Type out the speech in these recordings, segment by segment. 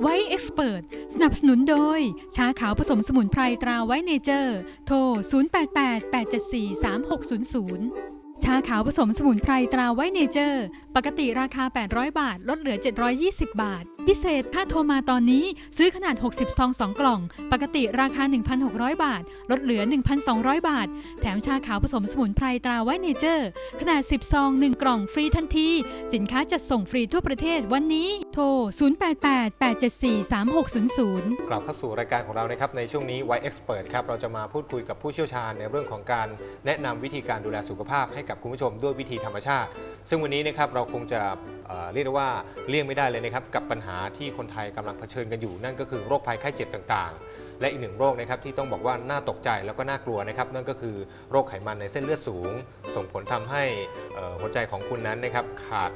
ไว้เอ็กซ์เพรสสนับสนุนโดย ชาขาวผสมสมุนไพรตราไว้เนเจอร์ โทร 0888743600 ชาขาวผสมสมุนไพรตราไว้เนเจอร์ ปกติราคา 800 บาท ลดเหลือ 720 บาท พิเศษ ถ้าโทรมาตอนนี้ซื้อขนาด 60 ซอง 2 กล่อง ปกติราคา 1,600 บาท ลดเหลือ 1,200 บาท แถมชาขาวผสมสมุนไพรตราไวเนเจอร์ ขนาด 10 ซอง 1 กล่องฟรีทันที สินค้าจัดส่งฟรีทั่วประเทศวันนี้ โทร 0888743600 กลับเข้าสู่รายการของเรานะครับ ในช่วงนี้ไวเอ็กซ์เพรสครับ เราจะมาพูดคุยกับผู้เชี่ยวชาญในเรื่องของการแนะนำวิธีการดูแลสุขภาพให้กับคุณผู้ชมด้วยวิธีธรรมชาติ ซึ่งวันนี้นะครับเราคงจะเเรียกได้ว่าเลี่ยงไม่ได้เลยนะครับกับปัญหาที่คนไทยกำลังเผชิญกันอยู่ นั่นก็คือโรคภัยไข้เจ็บต่างๆ และอีกหนึ่งโรคนะครับที่ต้องบอกว่าน่าตกใจแล้วก็น่ากลัวนะครับนั่นก็คือโรคไขมันในเส้นเลือดสูง ส่งผลทำให้หัวใจของคุณนั้นนะครับขาด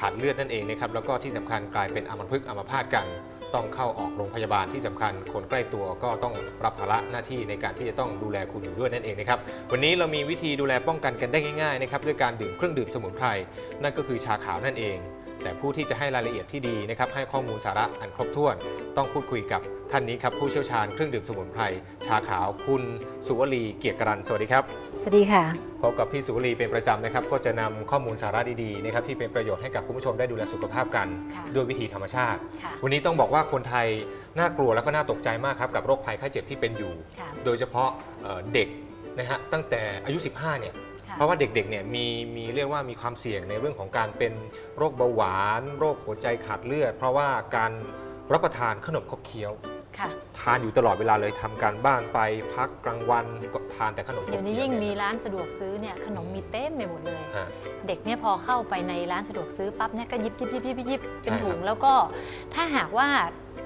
ขาดเลือดนั่นเองนะครับแล้วก็ที่สำคัญกลายเป็นอัมพฤกษ์อัมพาตกันต้องเข้าออกโรงพยาบาลที่สำคัญคนใกล้ตัวก็ต้องรับภาระหน้าที่ในการที่จะต้องดูแลคุณอยู่ด้วยนั่นเองนะครับวันนี้เรามีวิธีดูแลป้องกันกันได้ง่ายๆนะครับด้วยการดื่มเครื่องดื่มสมุนไพรนั่นก็คือชาขาวนั่นเอง แต่ผู้ที่จะให้รายละเอียดที่ดีนะครับให้ข้อมูลสาระอันครบถ้วน ต้องพูดคุยกับท่านนี้ครับผู้เชี่ยวชาญเครื่องดื่มสมุนไพรชาขาวคุณสุวลีเกียรติกรันสวัสดีครับสวัสดีค่ะพบกับพี่สุวลีเป็นประจำนะครับ ก็จะนำข้อมูลสาระดีๆนะครับที่เป็นประโยชน์ให้กับคุณผู้ชมได้ดูแลสุขภาพกันค่ะด้วยวิธีธรรมชาติค่ะวันนี้ต้องบอกว่าคนไทยน่ากลัวแล้วก็น่าตกใจมากครับกับโรคภัยไข้เจ็บที่เป็นอยู่ค่ะโดยเฉพาะเอ่อเด็กนะฮะตั้งแต่อายุ 15 เนี่ยค่ะ เพราะว่าเด็กๆเนี่ยมีมีเรียกว่ามีความเสี่ยงในเรื่องของการเป็นโรคเบาหวาน โรคหัวใจขาดเลือด เพราะว่าการรับประทานขนมขบเคี้ยวค่ะทานอยู่ตลอดเวลาเลยทำการบ้านไปพักกลางวันก็ทานแต่ขนมขบเดี๋ยวนี้เคี้ยวยิ่งมีเนี่ยร้านสะดวกซื้อเนี่ยขนมมีเต็มไปหมดเลยฮะเด็กเนี่ยพอเข้าไปในร้านสะดวกซื้อปั๊บเนี่ยก็ยิบยิบยิบยิบยิบเป็นใช่ครับถุงแล้วก็ถ้าหากว่า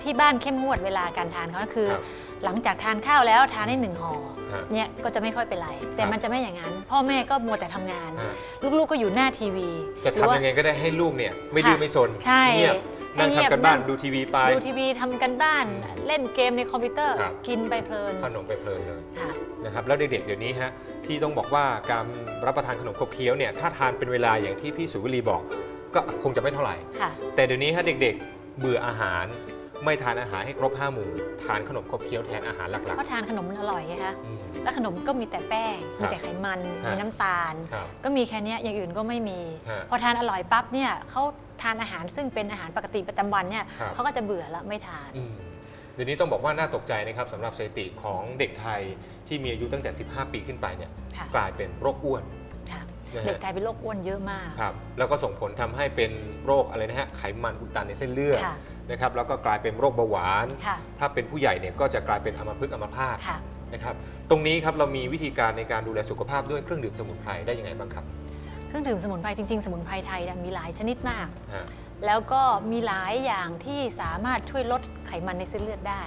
ที่บ้านเข้มงวดเวลาการทานเขาก็คือครับหลังจากทานข้าวแล้วทานได้หนึ่งห่อ ฮะเนี่ยก็จะไม่ค่อยเป็นไร แต่ครับมันจะไม่อย่างนั้น พ่อแม่ก็มัวแต่ทำงาน ฮะ ลูกๆก็อยู่หน้าทีวีจะหรือว่าทำยังไงก็ได้ให้ลูกเนี่ยไม่ดื้อไม่สนใช่เงียบนั่งให้เงียบทำกันบ้านนั่ง ดูทีวีไป ดูทีวีทำกันบ้านเล่นเกมในคอมพิวเตอร์ ครับ กินไปเพลินขนมไปเพลินเลยค่ะ นะครับแล้วเด็กๆเดี๋ยวนี้ฮะที่ต้องบอกว่าการรับประทานขนมขบเคี้ยวเนี่ยถ้าทานเป็นเวลาอย่างที่พี่สุวลีบอก ก็คงจะไม่เท่าไหร่ ค่ะ แต่เดี๋ยวนี้ฮะเด็กๆ เบื่ออาหาร ไม่ทานอาหารให้ครบห้าหมู่ทานขนมขบเคี้ยวแทนอาหารหลักเพราะทานขนมมันอร่อยไงคะๆอืม แล้วขนมก็มีแต่แป้งครับมีแต่ไขมันครับมีน้ำตาล ครับ ก็มีแค่เนี้ยอย่างอื่นก็ไม่มี ฮะพอทานอร่อยปั๊บเนี่ยเขาทานอาหารซึ่งเป็นอาหารปกติประจำวันเนี่ยครับ เขาก็จะเบื่อแล้วไม่ทาน อืมเดี๋ยวนี้ต้องบอกว่าน่าตกใจนะครับสำหรับสถิติของเด็กไทยที่มีอายุตั้งแต่ 15 ปีขึ้นไปเนี่ยค่ะ กลายเป็นโรคอ้วนค่ะนะฮะ เด็กไทยเป็นโรคอ้วนเยอะมาก ครับแล้วก็ส่งผลทำให้เป็นโรคอะไรนะฮะไขมันอุดตันในเส้นเลือดค่ะนะครับแล้วก็กลายเป็นโรคเบาหวาน ค่ะ ถ้าเป็นผู้ใหญ่เนี่ยก็จะกลายเป็นอัมพฤกษ์อัมพาตค่ะ นะครับตรงนี้ครับเรามีวิธีการในการดูแลสุขภาพด้วยเครื่องดื่มสมุนไพรได้ยังไงบ้างครับเครื่องดื่มสมุนไพรจริงๆ สมุนไพรไทยเนี่ยมีหลายชนิดมาก ฮะแล้วก็มีหลายอย่างที่สามารถช่วยลดไขมันในเส้นเลือดได้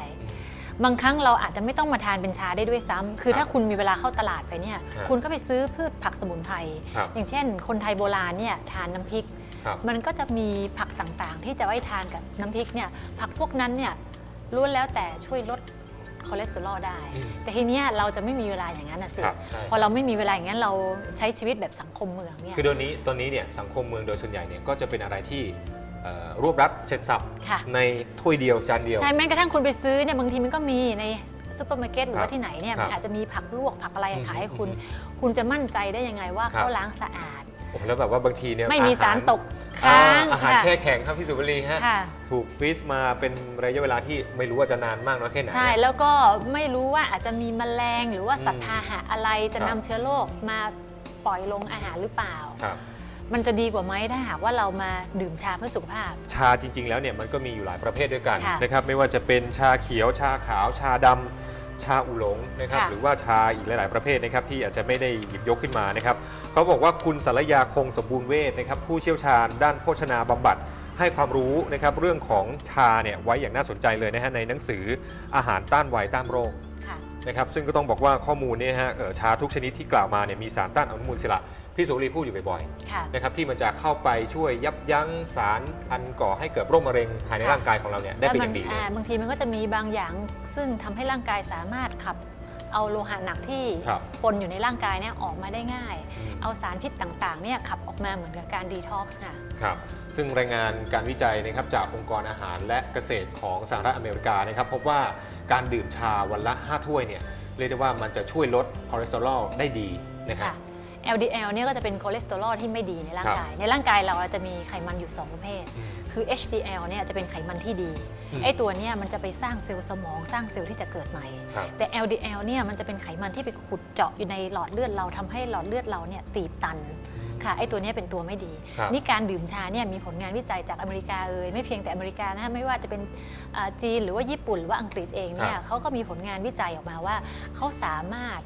บางครั้งเราอาจจะไม่ต้องมาทานเป็นชาได้ด้วยซ้ำคือครับถ้าคุณมีเวลาเข้าตลาดไปเนี่ยครับคุณก็ไปซื้อพืชผักสมุนไพรครับอย่างเช่น คนไทยโบราณเนี่ยทานน้ำพริก ครับ มันก็จะมีผักต่างๆ ที่จะไว้ทานกับน้ำพริกเนี่ยผักพวกนั้นเนี่ยล้วนแล้วแต่ช่วยลดคอเลสเตอรอลได้ อืม แต่ทีเนี้ยเราจะไม่มีเวลาอย่างนั้นนะสิ ครับใช่ พอเราไม่มีเวลาอย่างนั้นเราใช้ชีวิตแบบสังคมเมืองเนี่ย คือตอนนี้ตอนนี้เนี่ยสังคมเมืองโดยส่วนใหญ่เนี่ยก็จะเป็นอะไรที่ เอ่อรวบรัดเสร็จสับค่ะ ในถ้วยเดียวจานเดียว ใช่แม้กระทั่งคุณไปซื้อเนี่ยบางทีมันก็มีในซูเปอร์มาร์เก็ตหรือครัว่าบที่ไหนเนี่ยครัมับนอาจจะมีผักลวกผักอะไรอืมขายให้คุณอืมคุณจะมั่นใจได้ยังไงว่าครับ เขาล้างสะอาดโอ้โหแล้วแบบว่าบางทีเนี่ยไม่มีอหสารตกอ่าค้างอาหารค่ะแช่แข็งครับพี่สุบรีฮะค่ะ ถูกฟรีซมาเป็นระยะเวลาที่ไม่รู้ว่าจะนานมากน้อยแค่ไหน ใช่แล้วก็ไม่รู้ว่าอาจจะมีแมลงหรือว่าอืมสัตว์พาหะอะไรจะครับนำเชื้อโรคมาปล่อยลงอาหารหรือเปล่า ครับ มันจะดีกว่าไหมถ้าหากว่าเรามาดื่มชาเพื่อสุขภาพ ชาจริง ๆ แล้วเนี่ยมันก็มีอยู่หลายประเภทด้วยกันค่ะนะครับไม่ว่าจะเป็นชาเขียวชาขาว ชาดำชาอูหลงนะครับค่ะหรือว่าชาอีกหลาย ๆ ประเภทนะครับที่อาจจะไม่ได้หยิบยกขึ้นมานะครับเขาบอกว่าคุณสารยาคงสมบูรณ์เวทนะครับผู้เชี่ยวชาญด้านโภชนาบำบัด ให้ความรู้นะครับเรื่องของชาเนี่ยไว้อย่างน่าสนใจเลยนะฮะในหนังสืออาหารต้านไวต้านโรค ค่ะ นะครับซึ่งก็ต้องบอกว่าข้อมูลเนี่ยนะฮะเอ่อชาทุกชนิดที่กล่าวมาเนี่ยมีสารต้านอนุมูลอิสระ พี่สุรีพูดอยู่บ่อยๆค่ะนะครับที่มันจะเข้าไปช่วยยับยั้งสารอันก่อให้เกิดโรคมะเร็งภายในค่ะ ร่างกายของเราเนี่ยได้เป็นอย่างดีเลยบางทีมันก็จะมีบางอย่างซึ่งทำให้ร่างกายสามารถขับเอาโลหะหนักที่ครับปนอยู่ในร่างกายเนี่ยออกมาได้ง่าย อืม เอาสารพิษต่างๆเนี่ยขับออกมาเหมือนกับการดีท็อกซ์ค่ะ ครับซึ่งรายงานการวิจัยนะครับจากองค์กรอาหารและเกษตรของสหรัฐอเมริกานะครับพบว่าการดื่มชาวันละ 5 ถ้วยเนี่ยเรียกได้ว่ามันจะช่วยลดคอเลสเตอรอลได้ดีนะครับค่ะ LDL เนี่ยก็จะเป็นคอเลสเตอรอลที่ไม่ดีในร่างกาย ในร่างกายเราจะมีไขมันอยู่ 2 ประเภทอืมคือ HDL เนี่ยจะเป็นไขมันที่ดีอืมไอ้ตัวเนี่ยมันจะไปสร้างเซลล์สมองสร้างเซลล์ที่จะเกิดใหม่ครับแต่ LDL เนี่ยมันจะเป็นไขมันที่ไปขุดเจาะอยู่ในหลอดเลือดเราทำให้หลอดเลือดเราเนี่ยตีบตันค่ะไอ้ตัวเนี้ยเป็นตัวไม่ดีครับนี่การดื่มชาเนี่ยมีผลงานวิจัยจากอเมริกาเอ่ยไม่เพียงแต่อเมริกานะไม่ว่าจะเป็นอ่าจีนหรือว่าญี่ปุ่นหรือว่าอังกฤษเองเนี่คยรับเขาก็มีผลงานวิจัยออกมาว่าเขาสามารถ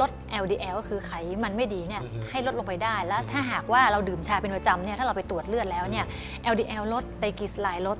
ลด LDL ก็คือไขมันไม่ดีเนี่ยอือฮึให้ลดลงไปได้ แล้วอือฮึถ้าหากว่าเราดื่มชาเป็นประจำเนี่ยถ้าเราไปตรวจเลือดแล้วเนี่ย LDL ลดไตรกลีเซอไรด์ลด